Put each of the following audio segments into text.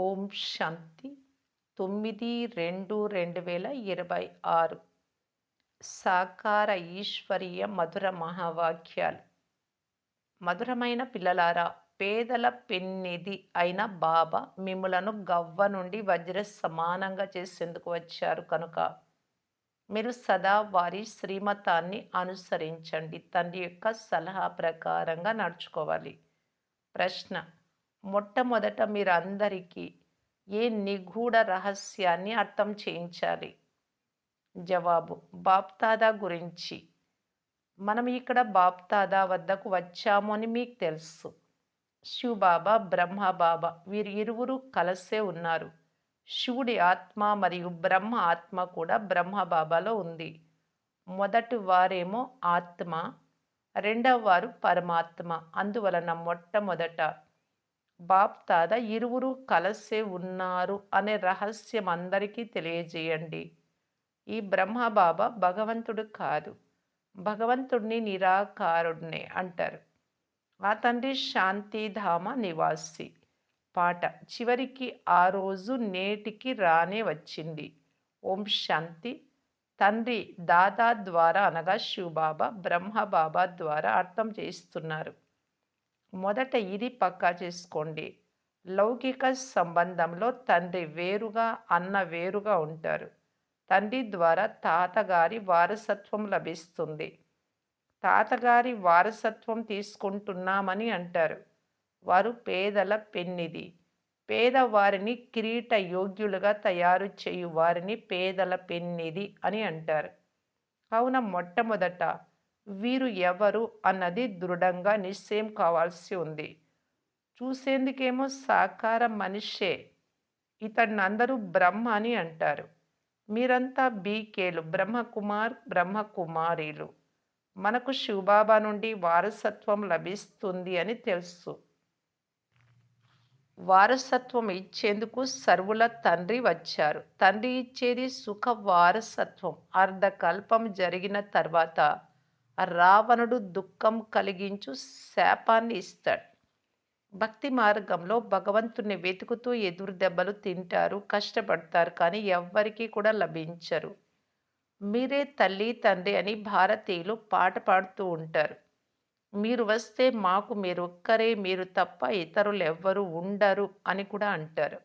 ఓం శాంతి. తొమ్మిది రెండు రెండు వేల ఇరవై ఆరు. సాకార ఈశ్వరీయ మధుర మహావాక్యాలు. మధురమైన పిల్లలారా పేదల పెన్నిధి అయిన బాబా మిమ్ములను గవ్వ నుండి వజ్ర సమానంగా చేసేందుకు వచ్చారు కనుక. మీరు సదా వారి శ్రీమతాన్ని అనుసరించండి. తండ్రి యొక్క సలహా ప్రకారంగా నడుచుకోవాలి. ప్రశ్న మొట్టమొదట మీరు అందరికీ ఏ నిగూఢ రహస్యాన్ని అర్థం చేయించాలి? జవాబు బాప్తాదా గురించి. మనం ఇక్కడ బాప్తాదా వద్దకు వచ్చాము అని మీకు తెలుసు. శివబాబా బ్రహ్మబాబా వీరు ఇరువురు కలిసే ఉన్నారు. శివుడి ఆత్మ మరియు బ్రహ్మ ఆత్మ కూడా బ్రహ్మబాబాలో ఉంది. మొదటి వారేమో ఆత్మ రెండవ వారు పరమాత్మ. అందువలన మొట్టమొదట బాప్ తాత ఇరువురు కలసే ఉన్నారు అనే రహస్యం అందరికీ తెలియజేయండి. ఈ బ్రహ్మబాబా భగవంతుడు కాదు. భగవంతుడిని నిరాకారుడినే అంటారు. ఆ తండ్రి శాంతిధామ నివాసి. పాట చివరికి ఆ రోజు నేటికి రానే వచ్చింది. ఓం శాంతి. తండ్రి దాదా ద్వారా అనగా శివబాబా బ్రహ్మబాబా ద్వారా అర్థం చేస్తున్నారు మొదట ఇది పక్కా చేసుకోండి. లౌకిక సంబంధంలో తండ్రి వేరుగా అన్న వేరుగా ఉంటారు. తండ్రి ద్వారా తాతగారి వారసత్వం లభిస్తుంది. తాతగారి వారసత్వం తీసుకుంటున్నామని అంటారు. వారు పేదల పెన్నిది పేదవారిని కిరీట యోగ్యులుగా తయారు చేయు వారిని పేదల పెన్నిది అని అంటారు. కావున మొట్టమొదట వీరు ఎవరు అన్నది దృఢంగా నిశ్చయం కావాల్సి ఉంది. చూసేందుకేమో సాకార మనిషే ఇతడిని అందరూ బ్రహ్మ అని అంటారు. మీరంతా బీకేలు బ్రహ్మకుమార్ బ్రహ్మకుమారీలు. మనకు శివబాబా నుండి వారసత్వం లభిస్తుంది అని తెలుసు. వారసత్వం ఇచ్చేందుకు సర్వుల తండ్రి వచ్చారు. తండ్రి ఇచ్చేది సుఖ వారసత్వం. అర్ధకల్పం జరిగిన తర్వాత రావణుడు దుఃఖం కలిగించు శాపాన్ని ఇస్తాడు. భక్తి మార్గంలో భగవంతుని వెతుకుతూ ఎదురు దెబ్బలు తింటారు కష్టపడతారు కానీ ఎవ్వరికీ కూడా లభించరు. మీరే తల్లి తండ్రి అని భారతీయులు పాట పాడుతూ ఉంటారు. మీరు వస్తే మాకు మీరు ఒక్కరే మీరు తప్ప ఇతరులు ఎవ్వరు ఉండరు అని కూడా అంటారు.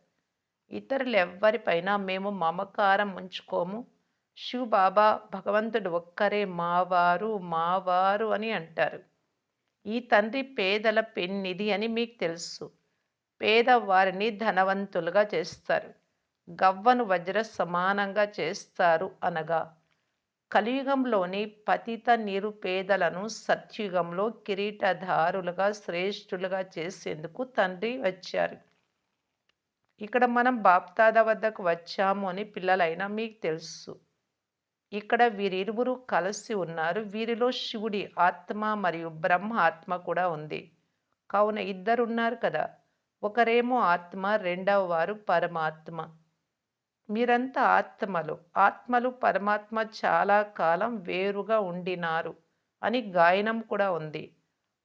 ఇతరులు ఎవ్వరిపైన మేము మమకారం ఉంచుకోము శివ్ బాబా భగవంతుడు ఒక్కరే మావారు మావారు అని అంటారు. ఈ తండ్రి పేదల పెన్నిది అని మీకు తెలుసు. పేదవారిని ధనవంతులుగా చేస్తారు. గవ్వను వజ్ర సమానంగా చేస్తారు అనగా. కలియుగంలోని పతిత నిరుపేదలను సత్యుగంలో కిరీటధారులుగా శ్రేష్ఠులుగా చేసేందుకు తండ్రి వచ్చారు. ఇక్కడ మనం బాప్తాద వద్దకు వచ్చాము అని పిల్లలైనా మీకు తెలుసు. ఇక్కడ వీరిరువురు కలిసి ఉన్నారు. వీరిలో శివుడి ఆత్మ మరియు బ్రహ్మ ఆత్మ కూడా ఉంది. కావున ఇద్దరున్నారు కదా. ఒకరేమో ఆత్మ రెండవ వారు పరమాత్మ. మీరంతా ఆత్మలు. ఆత్మలు పరమాత్మ చాలా కాలం వేరుగా ఉండినారు అని గాయనం కూడా ఉంది.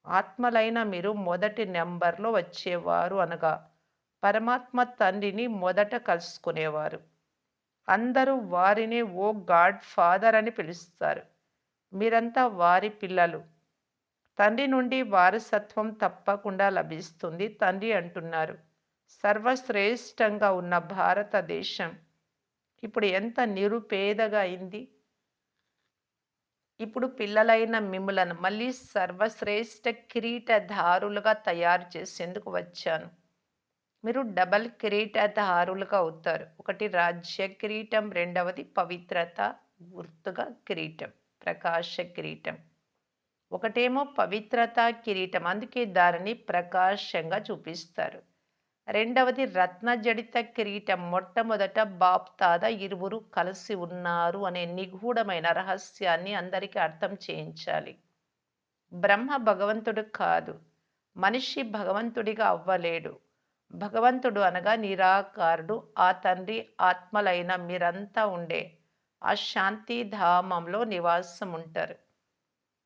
ఆత్మలైన మీరు మొదటి నెంబర్లో వచ్చేవారు అనగా పరమాత్మ తండ్రిని మొదట కలుసుకునేవారు. అందరూ వారిని ఓ గాడ్ ఫాదర్ అని పిలుస్తారు. మీరంతా వారి పిల్లలు. తండ్రి నుండి వారసత్వం తప్పకుండా లభిస్తుంది తండ్రి అంటున్నారు. సర్వశ్రేష్టంగా ఉన్న భారతదేశం ఇప్పుడు ఎంత నిరుపేదగా అయింది? ఇప్పుడు పిల్లలైన మిమ్మలను మళ్ళీ సర్వశ్రేష్ట కిరీటధారులుగా తయారు చేసేందుకు వచ్చాను. మీరు డబల్ కిరీటధారులుగా అవుతారు. ఒకటి రాజ్య కిరీటం రెండవది పవిత్రత గుర్తుగా కిరీటం ప్రకాశ కిరీటం. ఒకటేమో పవిత్రత కిరీటం అందుకే దానిని ప్రకాశంగా చూపిస్తారు. రెండవది రత్నజడిత కిరీటం మొట్టమొదట బాప్తాద ఇరువురు కలిసి ఉన్నారు అనే నిగూఢమైన రహస్యాన్ని అందరికీ అర్థం చేయించాలి. బ్రహ్మ భగవంతుడు కాదు. మనిషి భగవంతుడిగా అవ్వలేడు. భగవంతుడు అనగా నిరాకారుడు. ఆ తండ్రి ఆత్మలైన మీరంతా ఉండే ఆ శాంతి ధామంలో నివాసం ఉంటారు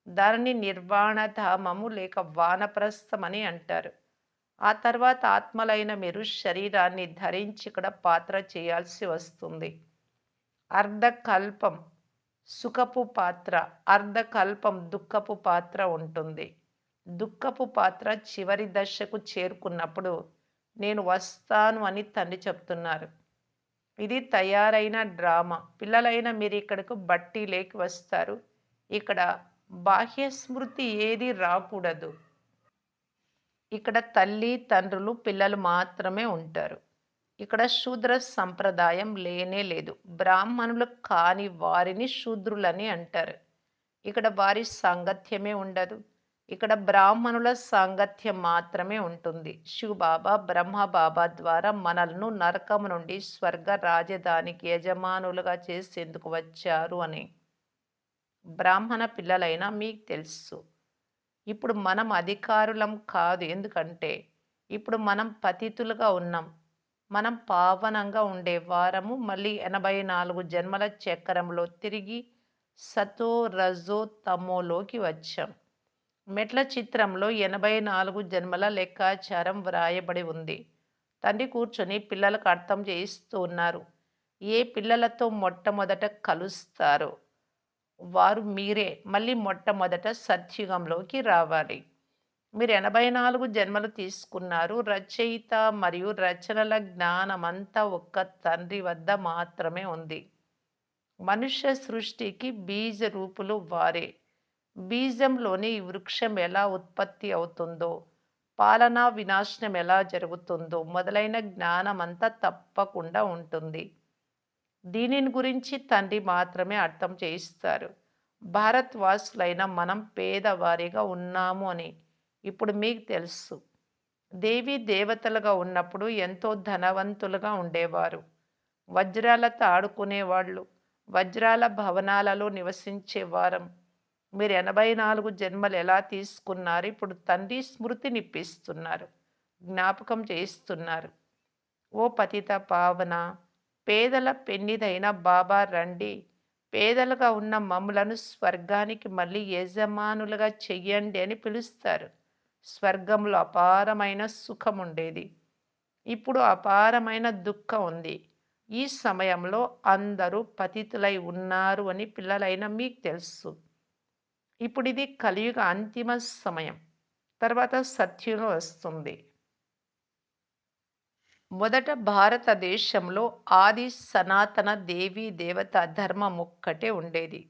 దానిని నిర్వాణ ధామము లేక వానప్రస్థం అని అంటారు. ఆ తర్వాత ఆత్మలైన మీరు శరీరాన్ని ధరించి ఇక్కడ పాత్ర చేయాల్సి వస్తుంది. అర్ధకల్పం సుఖపు పాత్ర అర్ధకల్పం దుఃఖపు పాత్ర ఉంటుంది. దుఃఖపు పాత్ర చివరి దశకు చేరుకున్నప్పుడు నేను వస్తాను అని తండ్రి చెప్తున్నారు. ఇది తయారైన డ్రామా. పిల్లలైన మీరు ఇక్కడకు బట్టి లేకి వస్తారు. ఇక్కడ బాహ్య స్మృతి ఏది రాకూడదు. ఇక్కడ తల్లి తండ్రులు పిల్లలు మాత్రమే ఉంటారు. ఇక్కడ శూద్ర సంప్రదాయం లేనే లేదు. బ్రాహ్మణులు కాని వారిని శూద్రులని అంటారు. ఇక్కడ వారి సాంగత్యమే ఉండదు. ఇక్కడ బ్రాహ్మణుల సాంగత్యం మాత్రమే ఉంటుంది. శివబాబా బ్రహ్మబాబా ద్వారా మనల్ని నరకం నుండి స్వర్గ రాజధానికి యజమానులుగా చేసేందుకు వచ్చారు అని. బ్రాహ్మణ పిల్లలైనా మీకు తెలుసు. ఇప్పుడు మనం అధికారులం కాదు. ఎందుకంటే ఇప్పుడు మనం పతితులుగా ఉన్నాం. మనం పావనంగా ఉండే వారము మళ్ళీ ఎనభై నాలుగు జన్మల చక్రంలో తిరిగి సతో రజో తమోలోకి వచ్చాం. మెట్ల చిత్రంలో ఎనభై నాలుగు జన్మల లెక్కాచారం వ్రాయబడి ఉంది. తండ్రి కూర్చొని పిల్లలకు అర్థం చేయిస్తూ ఉన్నారు ఏ పిల్లలతో మొట్టమొదట కలుస్తారో? వారు మీరే. మళ్ళీ మొట్టమొదట సత్యుగంలోకి రావాలి. మీరు ఎనభై నాలుగు జన్మలు తీసుకున్నారు. రచయిత మరియు రచనల జ్ఞానమంతా ఒక్క తండ్రి వద్ద మాత్రమే ఉంది. మనుష్య సృష్టికి బీజ రూపులు వారే. బీజంలోని వృక్షం ఎలా ఉత్పత్తి అవుతుందో పాలనా వినాశనం ఎలా జరుగుతుందో మొదలైన జ్ఞానం అంతా తప్పకుండా ఉంటుంది. దీనిని గురించి తండ్రి మాత్రమే అర్థం చేయిస్తారు. భారత్ వాసులైన మనం పేదవారిగా ఉన్నాము అని ఇప్పుడు మీకు తెలుసు. దేవి దేవతలుగా ఉన్నప్పుడు ఎంతో ధనవంతులుగా ఉండేవారు. వజ్రాలతో ఆడుకునేవాళ్ళు వజ్రాల భవనాలలో నివసించేవారం మీరు ఎనభై నాలుగు జన్మలు ఎలా తీసుకున్నారు? ఇప్పుడు తండ్రి స్మృతినిప్పిస్తున్నారు జ్ఞాపకం చేయిస్తున్నారు. ఓ పతిత పావన పేదల పెన్నిదైన బాబా రండి. పేదలుగా ఉన్న మమ్ములను స్వర్గానికి మళ్ళీ యజమానులుగా చెయ్యండి అని పిలుస్తారు. స్వర్గంలో అపారమైన సుఖం ఉండేది ఇప్పుడు అపారమైన దుఃఖం ఉంది. ఈ సమయంలో అందరూ పతితులై ఉన్నారు అని పిల్లలైన మీకు తెలుసు. ఇప్పుడు ఇది కలియుగ అంతిమ సమయం. తర్వాత సత్యుగం వస్తుంది. మొదట భారతదేశంలో ఆది సనాతన దేవీ దేవత ధర్మం ఒక్కటే ఉండేది.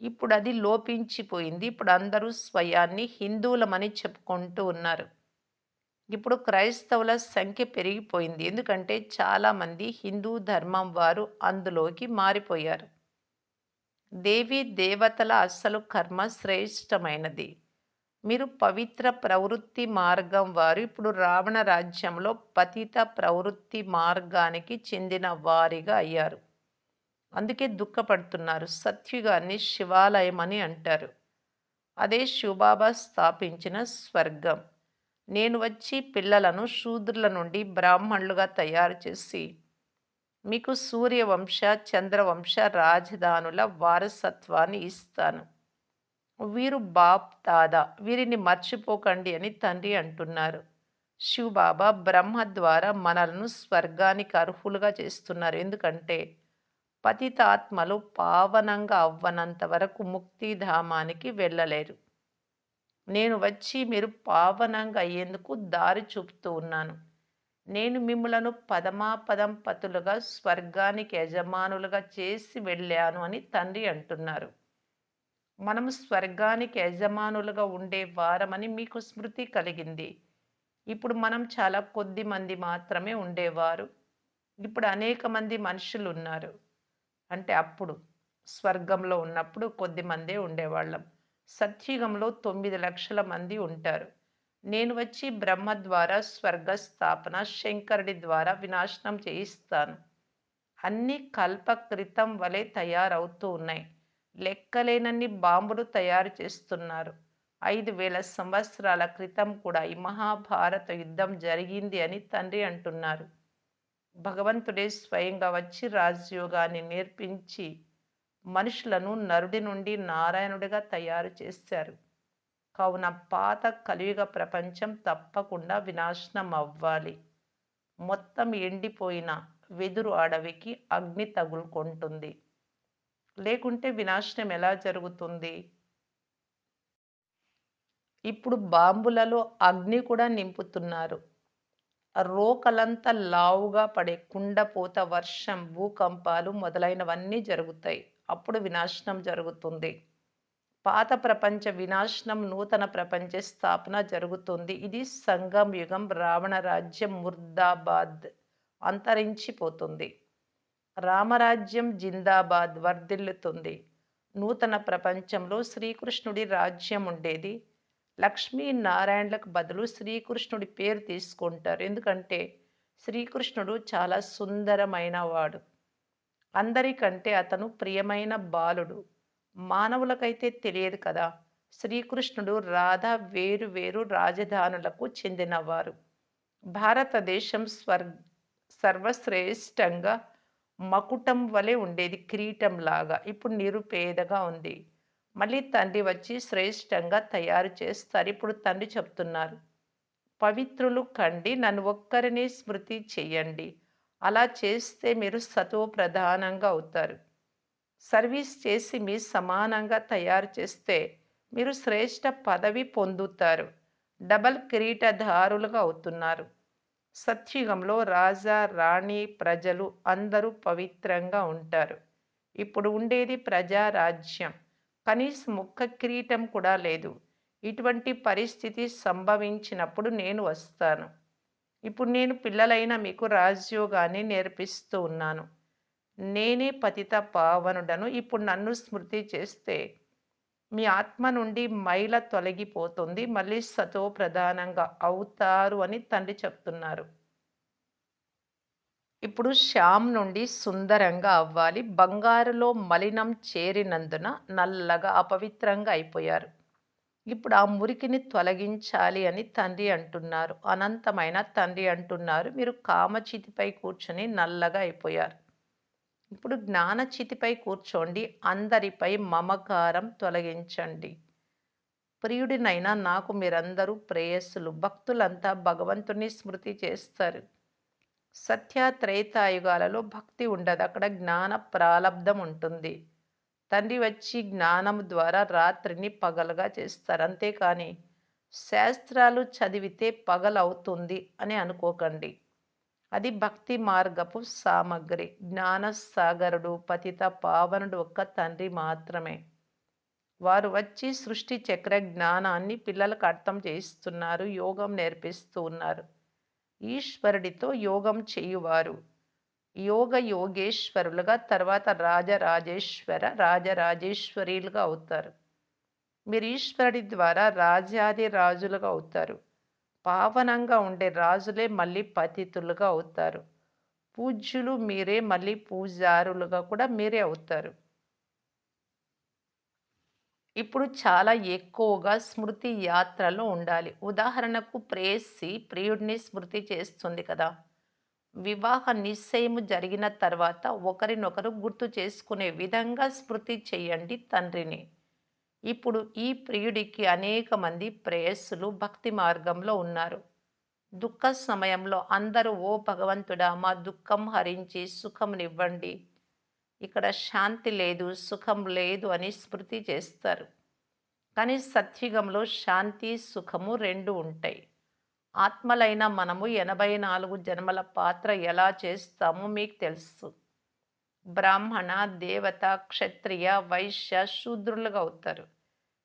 ఇప్పుడు అది లోపించిపోయింది. ఇప్పుడు అందరూ స్వయాన్ని హిందువులమని చెప్పుకుంటూ ఉన్నారు. ఇప్పుడు క్రైస్తవుల సంఖ్య పెరిగిపోయింది. ఎందుకంటే చాలామంది హిందూ ధర్మం వారు అందులోకి మారిపోయారు. దేవి దేవతల అసలు కర్మ శ్రేష్టమైనది. మీరు పవిత్ర ప్రవృత్తి మార్గం వారు. ఇప్పుడు రావణ రాజ్యంలో పతిత ప్రవృత్తి మార్గానికి చెందిన వారిగా అయ్యారు. అందుకే దుఃఖపడుతున్నారు. సత్యుగాన్ని శివాలయం అని అంటారు. అదే శివబాబా స్థాపించిన స్వర్గం. నేను వచ్చి పిల్లలను శూద్రుల నుండి బ్రాహ్మణులుగా తయారు చేసి మీకు సూర్యవంశ చంద్రవంశ రాజధానుల వారసత్వాన్ని ఇస్తాను. వీరు బాప్ దాదా వీరిని మర్చిపోకండి అని తండ్రి అంటున్నారు. శివబాబా బ్రహ్మ ద్వారా మనలను స్వర్గానికి అర్హులుగా చేస్తున్నారు. ఎందుకంటే పతితాత్మలు పావనంగా అవ్వనంత వరకు ముక్తిధామానికి వెళ్ళలేరు. నేను వచ్చి మీరు పావనంగా అయ్యేందుకు దారి చూపుతూ ఉన్నాను. నేను మిమ్మలను పదమాపదం పతులుగా స్వర్గానికి యజమానులుగా చేసి వెళ్ళాను అని తండ్రి అంటున్నారు. మనం స్వర్గానికి యజమానులుగా ఉండే వారమని మీకు స్మృతి కలిగింది. ఇప్పుడు మనం చాలా కొద్ది మంది మాత్రమే ఉండేవారు. ఇప్పుడు అనేక మంది మనుషులు ఉన్నారు అంటే అప్పుడు స్వర్గంలో ఉన్నప్పుడు కొద్ది మందే ఉండేవాళ్ళం. సత్యుగంలో తొమ్మిది లక్షల మంది ఉంటారు. నేను వచ్చి బ్రహ్మ ద్వారా స్వర్గ స్థాపన శంకరుడి ద్వారా వినాశనం చేయిస్తాను. అన్ని కల్పకృతం వలె తయారవుతూ ఉన్నాయి. లెక్కలేనన్ని బాంబులు తయారు చేస్తున్నారు. ఐదు వేల సంవత్సరాల క్రితం కూడా ఈ మహాభారత యుద్ధం జరిగింది అని తండ్రి అంటున్నారు. భగవంతుడే స్వయంగా వచ్చి రాజయోగాన్ని నేర్పించి మనుషులను నరుడి నుండి నారాయణుడిగా తయారు చేశారు. కావున పాత కలియుగ ప్రపంచం తప్పకుండా వినాశనం అవ్వాలి మొత్తం ఎండిపోయిన వెదురు అడవికి అగ్ని తగులుకుంటుంది. లేకుంటే వినాశనం ఎలా జరుగుతుంది? ఇప్పుడు బాంబులలో అగ్ని కూడా నింపుతున్నారు. రోకలంతా లావుగా పడే కుండపోత వర్షం భూకంపాలు మొదలైనవన్నీ జరుగుతాయి. అప్పుడు వినాశనం జరుగుతుంది. పాత ప్రపంచ వినాశనం నూతన ప్రపంచ స్థాపన జరుగుతుంది. ఇది సంగం యుగం రావణ రాజ్యం ముర్దాబాద్ అంతరించిపోతుంది. రామరాజ్యం జిందాబాద్ వర్ధిల్లుతుంది. నూతన ప్రపంచంలో శ్రీకృష్ణుడి రాజ్యం ఉండేది. లక్ష్మీనారాయణలకు బదులు శ్రీకృష్ణుడి పేరు తీసుకుంటారు. ఎందుకంటే శ్రీకృష్ణుడు చాలా సుందరమైన వాడు. అందరికంటే అతను ప్రియమైన బాలుడు. మానవులకైతే తెలియదు కదా. శ్రీకృష్ణుడు రాధ వేరు వేరు రాజధానులకు చెందినవారు. భారతదేశం స్వర్ సర్వశ్రేష్టంగా మకుటం వలె ఉండేది కిరీటం లాగా ఇప్పుడు నిరుపేదగా ఉంది. మళ్ళీ తండ్రి వచ్చి శ్రేష్టంగా తయారు చేస్తారు. ఇప్పుడు తండ్రి చెప్తున్నారు పవిత్రులు కండి నన్ను ఒక్కరిని స్మృతి చెయ్యండి అలా చేస్తే మీరు సత్వ ప్రధానంగా అవుతారు. సర్వీస్ చేసి మీ సమానంగా తయారు చేస్తే మీరు శ్రేష్ట పదవి పొందుతారు. డబల్ కిరీటధారులుగా అవుతున్నారు. సత్యుగంలో రాజా రాణి ప్రజలు అందరూ పవిత్రంగా ఉంటారు. ఇప్పుడు ఉండేది ప్రజారాజ్యం కనీసం ముక్క కిరీటం కూడా లేదు. ఇటువంటి పరిస్థితి సంభవించినప్పుడు నేను వస్తాను. ఇప్పుడు నేను పిల్లలైన మీకు రాజ్యోగాన్ని నేర్పిస్తూ ఉన్నాను. నేనే పతిత పావనుడను. ఇప్పుడు నన్ను స్మృతి చేస్తే మీ ఆత్మ నుండి మైల తొలగిపోతుంది. మళ్ళీ సతో ప్రధానంగా అవుతారు అని తండ్రి చెప్తున్నారు. ఇప్పుడు శ్యామ్ నుండి సుందరంగా అవ్వాలి. బంగారులో మలినం చేరినందున నల్లగా అపవిత్రంగా అయిపోయారు. ఇప్పుడు ఆ మురికిని తొలగించాలి అని తండ్రి అంటున్నారు. అనంతమైన తండ్రి అంటున్నారు. మీరు కామచితిపై కూర్చొని నల్లగా అయిపోయారు. ఇప్పుడు జ్ఞానచితిపై కూర్చోండి. అందరిపై మమకారం తొలగించండి. ప్రియుడినైనా నాకు మీరందరూ ప్రేయస్సులు. భక్తులంతా భగవంతుని స్మృతి చేస్తారు. సత్య త్రేతాయుగాలలో భక్తి ఉండదు. అక్కడ జ్ఞాన ప్రాలబ్ధం ఉంటుంది. తండ్రి వచ్చి జ్ఞానం ద్వారా రాత్రిని పగలుగా చేస్తారు. అంతేకాని శాస్త్రాలు చదివితే పగలవుతుంది అని అనుకోకండి. అది భక్తి మార్గపు సామగ్రి. జ్ఞానసాగరుడు పతిత పావనుడు ఒక్క తండ్రి మాత్రమే. వారు వచ్చి సృష్టి చక్ర జ్ఞానాన్ని పిల్లలకు అర్థం చేయిస్తున్నారు యోగం నేర్పిస్తూ ఉన్నారు. ఈశ్వరుడితో యోగం చేయువారు. యోగ యోగేశ్వరులుగా తర్వాత రాజరాజేశ్వర రాజరాజేశ్వరీలుగా అవుతారు. మీరు ఈశ్వరుడి ద్వారా రాజాది రాజులుగా అవుతారు. పావనంగా ఉండే రాజులే మళ్ళీ పతితులుగా అవుతారు. పూజ్యులు మీరే మళ్ళీ పూజారులుగా కూడా మీరే అవుతారు. ఇప్పుడు చాలా ఎక్కువగా స్మృతి యాత్రలో ఉండాలి. ఉదాహరణకు ప్రేయస్సి ప్రియుడిని స్మృతి చేస్తుంది కదా. వివాహ నిశ్చయము జరిగిన తర్వాత ఒకరినొకరు గుర్తు చేసుకునే విధంగా స్మృతి చేయండి తండ్రిని. ఇప్పుడు ఈ ప్రియుడికి అనేక మంది ప్రేయస్సులు భక్తి మార్గంలో ఉన్నారు. దుఃఖ సమయంలో అందరూ ఓ భగవంతుడా మా దుఃఖం హరించి సుఖంనివ్వండి ఇక్కడ శాంతి లేదు సుఖం లేదు అని స్మృతి చేస్తారు. కానీ సత్యుగంలో శాంతి సుఖము రెండు ఉంటాయి. ఆత్మలైన మనము ఎనభై నాలుగు జన్మల పాత్ర ఎలా చేస్తామో మీకు తెలుసు. బ్రాహ్మణ దేవత క్షత్రియ వైశ్య శూద్రులుగా అవుతారు.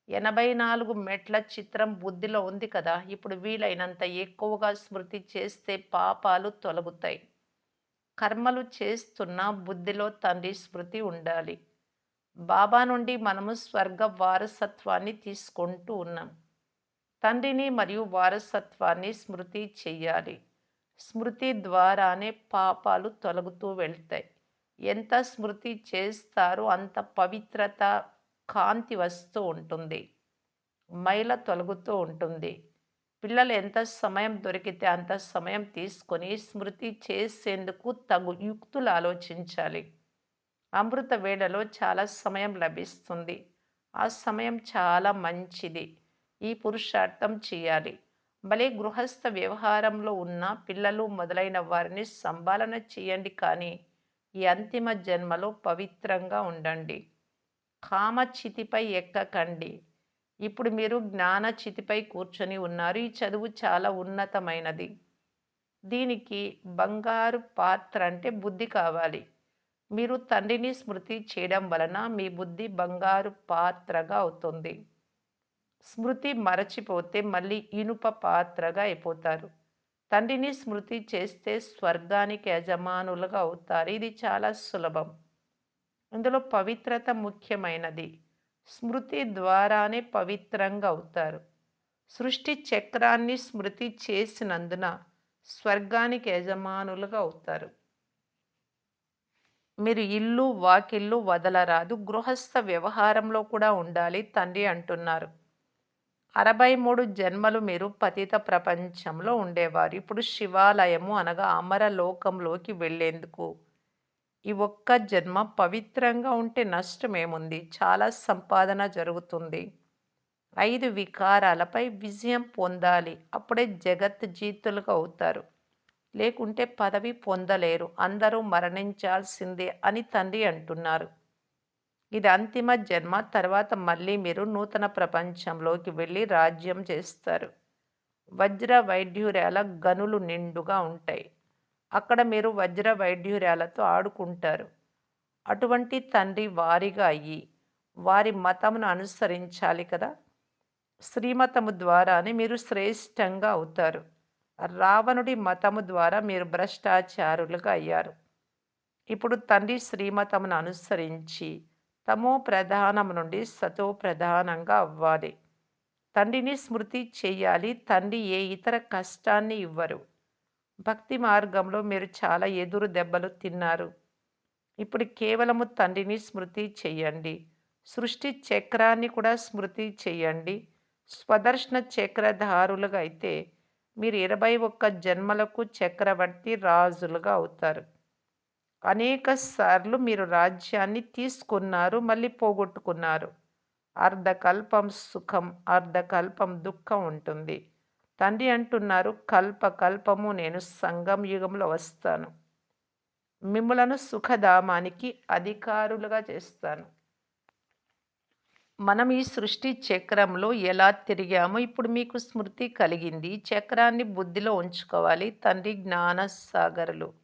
ఎనభై నాలుగు మెట్ల చిత్రం బుద్ధిలో ఉంది కదా ఇప్పుడు వీలైనంత ఎక్కువగా స్మృతి చేస్తే పాపాలు తొలగుతాయి. కర్మలు చేస్తున్న బుద్ధిలో తండ్రి స్మృతి ఉండాలి. బాబా నుండి మనము స్వర్గ వారసత్వాన్ని తీసుకుంటూ ఉన్నాం. తండ్రిని మరియు వారసత్వాన్ని స్మృతి చెయ్యాలి. స్మృతి ద్వారానే పాపాలు తొలగుతూ వెళ్తాయి. ఎంత స్మృతి చేస్తారో అంత పవిత్రత కాంతి వస్తూ ఉంటుంది. మైల తొలగుతూ ఉంటుంది. పిల్లలు ఎంత సమయం దొరికితే అంత సమయం తీసుకొని స్మృతి చేసేందుకు తగు యుక్తులు ఆలోచించాలి. అమృత వేళలో చాలా సమయం లభిస్తుంది. ఆ సమయం చాలా మంచిది. ఈ పురుషార్థం చేయాలి. భలే గృహస్థ వ్యవహారంలో ఉన్న పిల్లలు మొదలైన వారిని సంపాలన చేయండి కానీ ఈ అంతిమ జన్మలో పవిత్రంగా ఉండండి. కామచితిపై ఎక్కకండి. ఇప్పుడు మీరు జ్ఞాన చితిపై కూర్చొని ఉన్నారు. ఈ చదువు చాలా ఉన్నతమైనది. దీనికి బంగారు పాత్ర అంటే బుద్ధి కావాలి. మీరు తండ్రిని స్మృతి చేయడం వలన మీ బుద్ధి బంగారు పాత్రగా అవుతుంది. స్మృతి మరచిపోతే మళ్ళీ ఇనుప పాత్రగా అయిపోతారు. తండ్రిని స్మృతి చేస్తే స్వర్గానికి యజమానులుగా అవుతారు. ఇది చాలా సులభం. ఇందులో పవిత్రత ముఖ్యమైనది. స్మృతి ద్వారానే పవిత్రంగా అవుతారు. సృష్టి చక్రాన్ని స్మృతి చేసినందున స్వర్గానికి యజమానులుగా అవుతారు. మీరు ఇల్లు వాకిల్లు వదలరాదు. గృహస్థ వ్యవహారంలో కూడా ఉండాలి తండ్రి అంటున్నారు. అరవై మూడు జన్మలు మీరు పతిత ప్రపంచంలో ఉండేవారు. ఇప్పుడు శివాలయము అనగా అమర లోకంలోకి వెళ్ళేందుకు ఈ ఒక్క జన్మ పవిత్రంగా ఉంటే నష్టమేముంది? చాలా సంపాదన జరుగుతుంది. ఐదు వికారాలపై విజయం పొందాలి. అప్పుడే జగత్ జీతులుగా అవుతారు. లేకుంటే పదవి పొందలేరు. అందరూ మరణించాల్సిందే అని తండ్రి అంటున్నారు. ఇది అంతిమ జన్మ. తర్వాత మళ్ళీ మీరు నూతన ప్రపంచంలోకి వెళ్ళి రాజ్యం చేస్తారు. వజ్ర వైఢ్యూర్యాల గనులు నిండుగా ఉంటాయి. అక్కడ మీరు వజ్ర వైడ్యూర్యాలతో ఆడుకుంటారు. అటువంటి తండ్రి వారిగా అయ్యి వారి మతమును అనుసరించాలి కదా? శ్రీమతము ద్వారానే మీరు శ్రేష్టంగా అవుతారు. రావణుడి మతము ద్వారా మీరు భ్రష్టాచారులుగా అయ్యారు. ఇప్పుడు తండ్రి శ్రీమతమును అనుసరించి తమో ప్రధానం నుండి సతో ప్రధానంగా అవ్వాలి. తండ్రిని స్మృతి చేయాలి. తండ్రి ఏ ఇతర కష్టాన్ని ఇవ్వరు. భక్తి మార్గంలో మీరు చాలా ఎదురు దెబ్బలు తిన్నారు. ఇప్పుడు కేవలము తండ్రిని స్మృతి చేయండి. సృష్టి చక్రాన్ని కూడా స్మృతి చేయండి. స్వదర్శన చక్రధారులుగా అయితే మీరు ఇరవై ఒక్క జన్మలకు చక్రవర్తి రాజులుగా అవుతారు. అనేక సార్లు మీరు రాజ్యాన్ని తీసుకున్నారు మళ్ళీ పోగొట్టుకున్నారు. అర్ధకల్పం సుఖం అర్ధకల్పం దుఃఖం ఉంటుంది. తండ్రి అంటున్నారు కల్ప కల్పము నేను సంగం యుగంలో వస్తాను. మిమ్మలను సుఖధామానికి అధికారులుగా చేస్తాను. మనం ఈ సృష్టి చక్రంలో ఎలా తిరిగామో ఇప్పుడు మీకు స్మృతి కలిగింది. చక్రాన్ని బుద్ధిలో ఉంచుకోవాలి. తండ్రి జ్ఞాన సాగరులు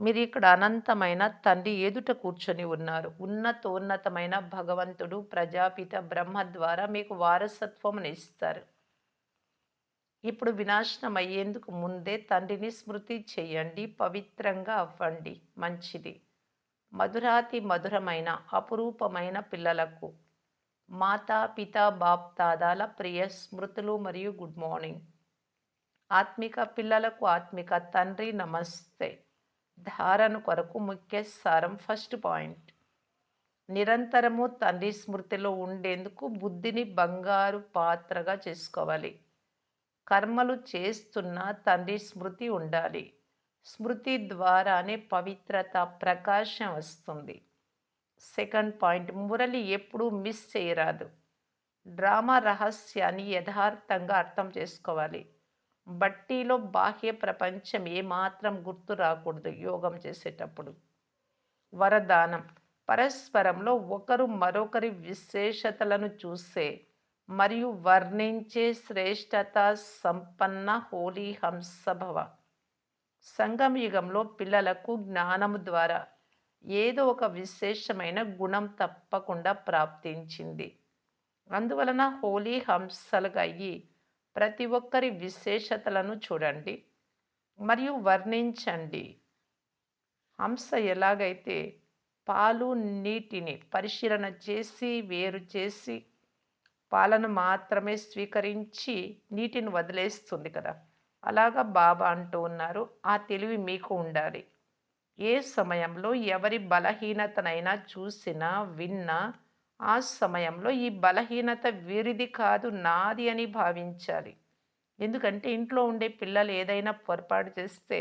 మీరు ఇక్కడ అనంతమైన తండ్రి ఎదుట కూర్చొని ఉన్నారు. ఉన్నతోన్నతమైన భగవంతుడు ప్రజాపిత బ్రహ్మ ద్వారా మీకు వారసత్వం ఇస్తారు. ఇప్పుడు వినాశనం అయ్యేందుకు ముందే తండ్రిని స్మృతి చేయండి పవిత్రంగా అవ్వండి. మంచిది. మధురాతి మధురమైన అపురూపమైన పిల్లలకు. మాతా పిత బాప్ దాదాల ప్రియ స్మృతులు మరియు గుడ్ మార్నింగ్. ఆత్మిక పిల్లలకు ఆత్మిక తండ్రి నమస్తే. ధారణ కొరకు ముఖ్య సారం ఫస్ట్ పాయింట్. నిరంతరము తండ్రి స్మృతిలో ఉండేందుకు బుద్ధిని బంగారు పాత్రగా చేసుకోవాలి. కర్మలు చేస్తున్న తండ్రి స్మృతి ఉండాలి. స్మృతి ద్వారానే పవిత్రత ప్రకాశం వస్తుంది. సెకండ్ పాయింట్ మురళి ఎప్పుడూ మిస్ చేయరాదు. డ్రామా రహస్యాన్ని యథార్థంగా అర్థం చేసుకోవాలి. బట్టీలో బాహ్య ప్రపంచం ఏమాత్రం గుర్తు రాకూడదు యోగం చేసేటప్పుడు. వరదానం. పరస్పరంలో ఒకరు మరొకరి విశేషతలను చూసే మరియు వర్ణించే శ్రేష్టత సంపన్న హోలీ హంసభవ. సంగం యుగంలో పిల్లలకు జ్ఞానము ద్వారా ఏదో ఒక విశేషమైన గుణం తప్పకుండా ప్రాప్తించింది. అందువలన హోలీ హంసలుగా అయ్యి ప్రతి ఒక్కరి విశేషతలను చూడండి మరియు వర్ణించండి. హంస ఎలాగైతే పాలు నీటిని పరిశీలన చేసి వేరు చేసి పాలను మాత్రమే స్వీకరించి నీటిని వదిలేస్తుంది కదా. అలాగా బాబా అంటూ ఉన్నారు. ఆ తెలివి మీకు ఉండాలి. ఏ సమయంలో ఎవరి బలహీనతనైనా చూసినా విన్నా ఆ సమయంలో ఈ బలహీనత వీరిది కాదు నాది అని భావించాలి. ఎందుకంటే ఇంట్లో ఉండే పిల్లలు ఏదైనా పొరపాటు చేస్తే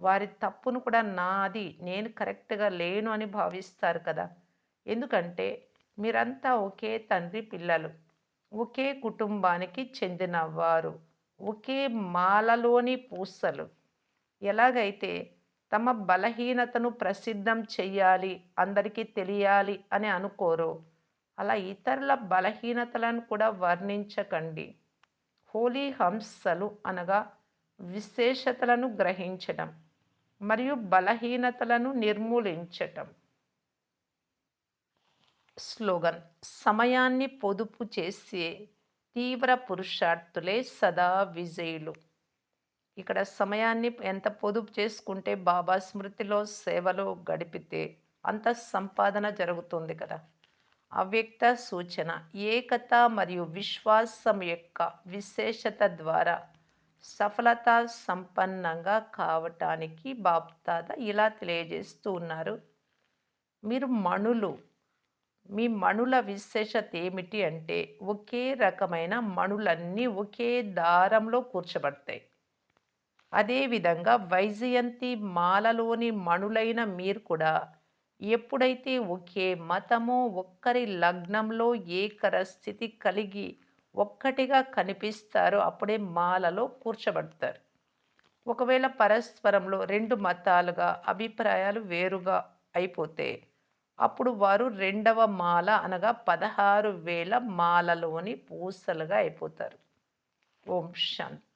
వారి తప్పును కూడా నాది నేను కరెక్ట్గా లేను అని భావిస్తారు కదా. ఎందుకంటే మీరంతా ఒకే తండ్రి పిల్లలు ఒకే కుటుంబానికి చెందినవారు ఒకే మాలలోని పూసలు. ఎలాగైతే తమ బలహీనతను ప్రసిద్ధం చెయ్యాలి అందరికీ తెలియాలి అని అనుకోరో అలా ఇతరుల బలహీనతలను కూడా వర్ణించకండి. హోలీ హంసలు అనగా విశేషతలను గ్రహించడం మరియు బలహీనతలను నిర్మూలించటం. స్లోగన్ సమయాన్ని పొదుపు చేసే తీవ్ర పురుషార్థులే సదా విజయులు. ఇక్కడ సమయాన్ని ఎంత పొదుపు చేసుకుంటే బాబా స్మృతిలో సేవలో గడిపితే అంత సంపాదన జరుగుతుంది కదా. అవ్యక్త సూచన ఏకత మరియు విశ్వాసం యొక్క విశేషత ద్వారా సఫలత సంపన్నంగా కావటానికి బాప్తాద ఇలా తెలియజేస్తూ ఉన్నారు. మీరు మణులు మీ మణుల విశేషత ఏమిటి అంటే ఒకే రకమైన మణులన్నీ ఒకే దారంలో కూర్చబడతాయి. అదేవిధంగా వైజయంతి మాలలోని మణులైన మీరు కూడా ఎప్పుడైతే ఒకే మతము ఒక్కరి లగ్నంలో ఏకర స్థితి కలిగి ఒక్కటిగా కనిపిస్తారో అప్పుడే మాలలో కూర్చబడతారు. ఒకవేళ పరస్పరంలో రెండు మతాలుగా అభిప్రాయాలు వేరుగా అయిపోతే అప్పుడు వారు రెండవ మాల అనగా పదహారు వేల మాలలోని పూసలుగా అయిపోతారు. ఓం శాంతి.